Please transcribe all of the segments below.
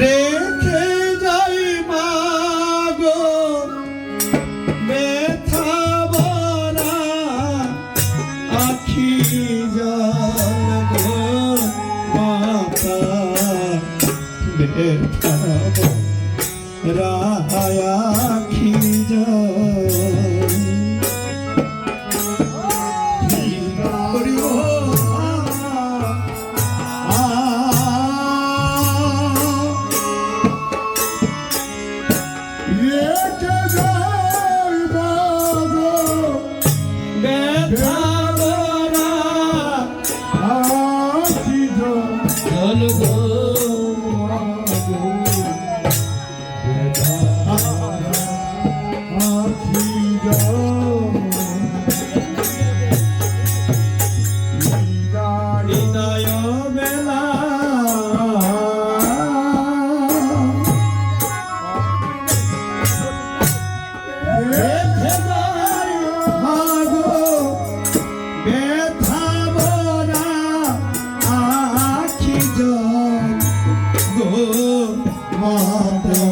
রেখে যাই মাগো ব্যথা বরা আখি জল গো মাতা। ব্যথা মাতা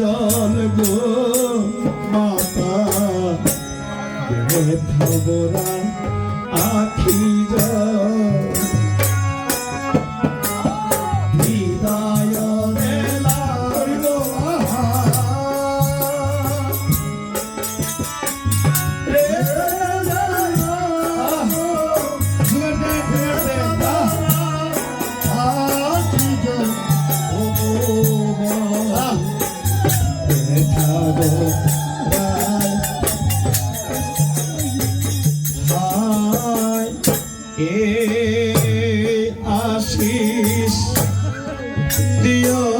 জল গো মাতা দেহ আখি যা আশিস দিও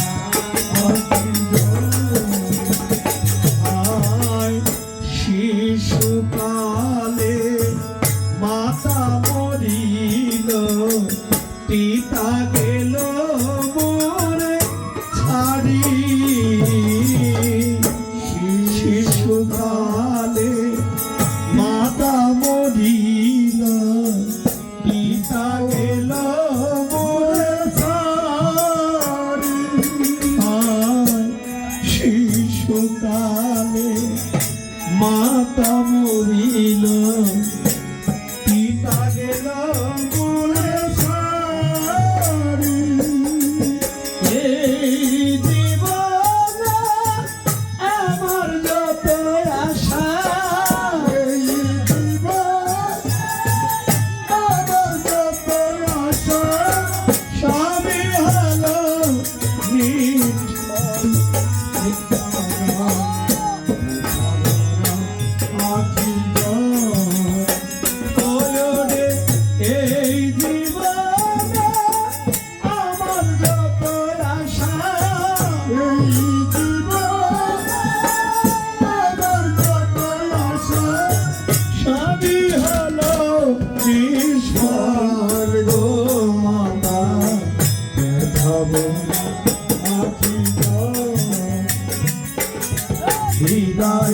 হৃদয়